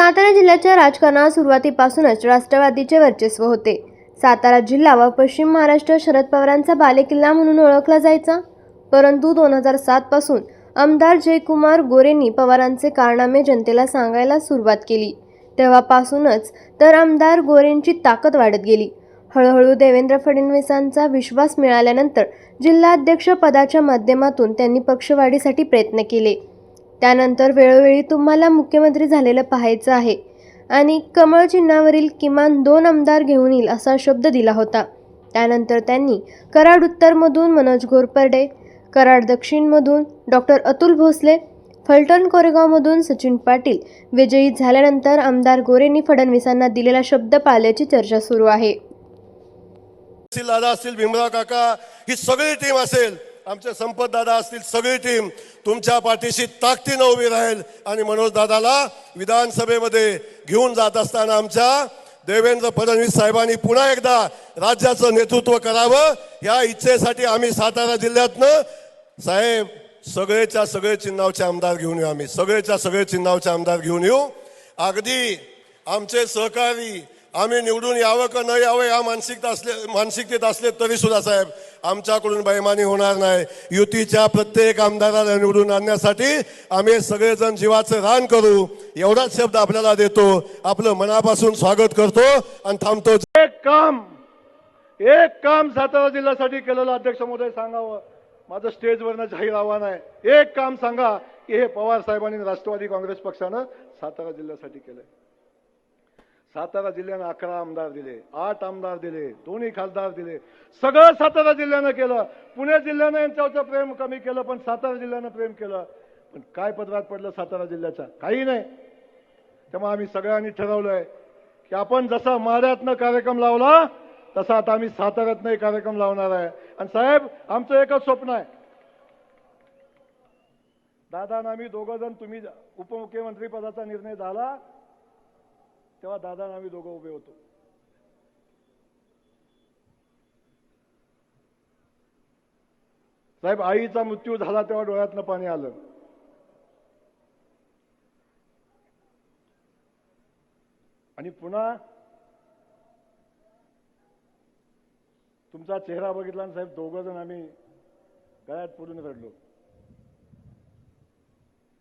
सातारा जिल्ह्याच्या राजकारणात सुरुवातीपासूनच राष्ट्रवादीचे वर्चस्व होते. सातारा जिल्हा व पश्चिम महाराष्ट्र शरद पवारांचा बालेकिल्ला म्हणून ओळखला जायचा. परंतु दोन हजार सातपासून आमदार जयकुमार गोरेंनी पवारांचे कारनामे जनतेला सांगायला सुरुवात केली. तेव्हापासूनच तर आमदार गोरेंची ताकद वाढत गेली. हळूहळू देवेंद्र फडणवीसांचा विश्वास मिळाल्यानंतर जिल्हाध्यक्ष पदाच्या माध्यमातून त्यांनी पक्षवाढीसाठी प्रयत्न केले. त्यानंतर वेळोवेळी तुम्हाला मुख्यमंत्री झालेलं पाहायचं आहे. आणि कमळ चिन्हावरील किमान दोन आमदार घेऊन येईल असा शब्द दिला होता. त्यानंतर त्यांनी कराड उत्तरमधून मनोज घोरपडे कराड दक्षिणमधून डॉक्टर अतुल भोसले फलटण कोरेगावमधून सचिन पाटील विजयी झाल्यानंतर आमदार गोरेंनी फडणवीसांना दिलेला शब्द पाळल्याची चर्चा सुरू आहे. असतील दादा असतील भीमराव काका ही सगळी टीम असेल. आमचे संपत दादा असतील सगळी टीम तुमच्या पाठीशी ताकदीनं उभी राहील आणि मनोज दादाला विधानसभेमध्ये घेऊन जात असताना आमच्या देवेंद्र फडणवीस साहेबांनी पुन्हा एकदा राज्याचं नेतृत्व करावं या इच्छेसाठी आम्ही सातारा जिल्ह्यातनं साहेब सगळेच्या सगळे चिन्हावचे आमदार घेऊन येऊ आम्ही. सगळेच्या सगळे चिन्हावचे आमदार घेऊन येऊ. अगदी आमचे सहकारी आम्ही निवडून यावं का न यावं या मानसिकता असले मानसिकतेत असले तरी सुद्धा साहेब आमच्याकडून बैमानी होणार नाही. युतीच्या प्रत्येक आमदाराला निवडून आणण्यासाठी आम्ही सगळेजण जीवाचं रान करू. एवढाच शब्द आपल्याला देतो. आपलं मनापासून स्वागत करतो आणि थांबतो. एक काम एक काम सातारा जिल्ह्यासाठी केलेलं अध्यक्ष महोदय सांगावं. माझं स्टेजवरनं जाहीर आव्हान आहे. एक काम सांगा की हे पवार साहेबांनी राष्ट्रवादी काँग्रेस पक्षानं सातारा जिल्ह्यासाठी केलंय. सातारा जिल्ह्यानं अकरा आमदार दिले आठ आमदार दिले दोन्ही खासदार दिले. सगळं सातारा जिल्ह्यानं केलं. पुणे जिल्ह्यानं यांच्यावरचं प्रेम कमी केलं पण सातारा जिल्ह्यानं प्रेम केलं. पण काय पदरात पडलं सातारा जिल्ह्याचा? काही नाही. त्यामुळे आम्ही सगळ्यांनी ठरवलंय की आपण जसा माऱ्यातनं कार्यक्रम लावला तसा आता आम्ही साताऱ्यातनं एक कार्यक्रम लावणार आहे. आणि साहेब आमचं एकच स्वप्न आहे. दादा आम्ही दोघं जण तुम्ही उपमुख्यमंत्री पदाचा निर्णय झाला तेव्हा दादा आणि आम्ही दोघं उभे होतो. साहेब आईचा मृत्यू झाला तेव्हा डोळ्यातनं पाणी आलं. आणि पुन्हा तुमचा चेहरा बघितला आणि साहेब दोघं जण आम्ही गळ्यात पडून रडलो.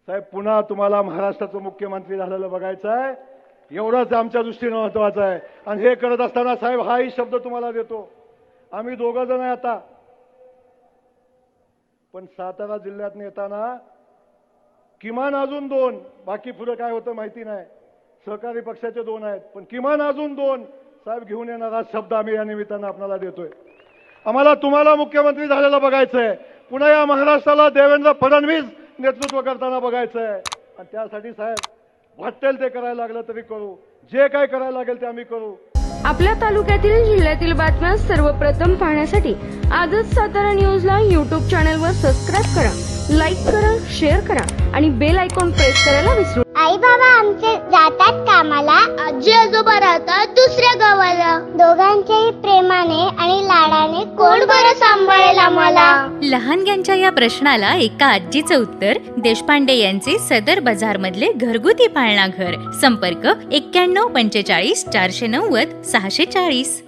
साहेब पुन्हा तुम्हाला महाराष्ट्राचं मुख्यमंत्री झालेलं बघायचं आहे एवढंच आमच्या दृष्टीनं महत्वाचं आहे. आणि हे करत असताना साहेब हाही शब्द तुम्हाला देतो. आम्ही दोघं जण आहे आता. पण सातारा जिल्ह्यात येताना किमान अजून दोन. बाकी पुढे काय होतं माहिती नाही. सहकारी पक्षाचे दोन आहेत. पण किमान अजून दोन. साहेब घेऊन येणारा शब्द आम्ही या निमित्तानं आपल्याला देतोय. आम्हाला तुम्हाला मुख्यमंत्री झालेला बघायचं आहे पुन्हा या महाराष्ट्राला देवेंद्र फडणवीस नेतृत्व करताना बघायचंय. आणि त्यासाठी साहेब वाटेल ते करायला लागलं तरी करू. जे काय करायला लागेल ते आम्ही करू. आपल्या तालुक्यातील जिल्ह्यातील बातम्या सर्वप्रथम पाहण्यासाठी आजच सातारा न्यूजला यूट्यूब चॅनलवर सबस्क्राईब करा लाईक करा शेअर करा आणि बेल आयकॉन प्रेस करायला विसरू आई बाबा आमचे जातात कामाला. आजी आजोबा राहतात दुसऱ्या गावाला. दोघांच्याही प्रेमाने आणि लाडाने कोण बरं सांभाळेल आम्हाला? लहानग्यांच्या या प्रश्नाला एका आजीचं उत्तर देशपांडे यांचे सदर बाजार मधले घरगुती पाळणा घर संपर्क एक्क्याण्णव पंचेचाळीस चारशे नव्वद सहाशे चाळीस.